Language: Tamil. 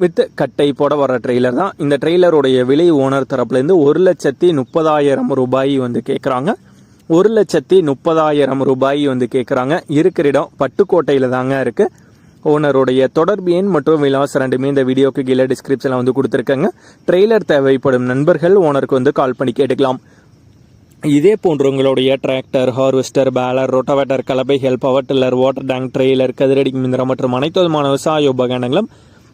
வித் கட்டை போட வர ட்ரெய்லர் தான். இந்த ட்ரெய்லருடைய விலை ஓனர் தரப்புலேருந்து ஒரு லட்சத்தி முப்பதாயிரம் ரூபாய் வந்து கேட்குறாங்க ஒரு லட்சத்தி முப்பதாயிரம் ரூபாய் வந்து கேட்குறாங்க இருக்கிற இடம் பட்டுக்கோட்டையில் தாங்க இருக்குது ஓனருடைய தொடர்பு எண் மற்றும் விலாசம் ரெண்டுமே இந்த வீடியோக்கு கீழே டிஸ்கிரிப்ஷனில் வந்து கொடுத்துருக்காங்க. ட்ரெய்லர் தேவைப்படும் நண்பர்கள் ஓனருக்கு வந்து கால் பண்ணி கேட்டுக்கலாம். இதே போன்று உங்களுடைய tractor harvester baler rotavator கலப்பைகள் power tiller water tank trailer கதிரடி மிந்திரம் மற்றும் அனைத்து விதமான விவசாய உபகரணங்களும்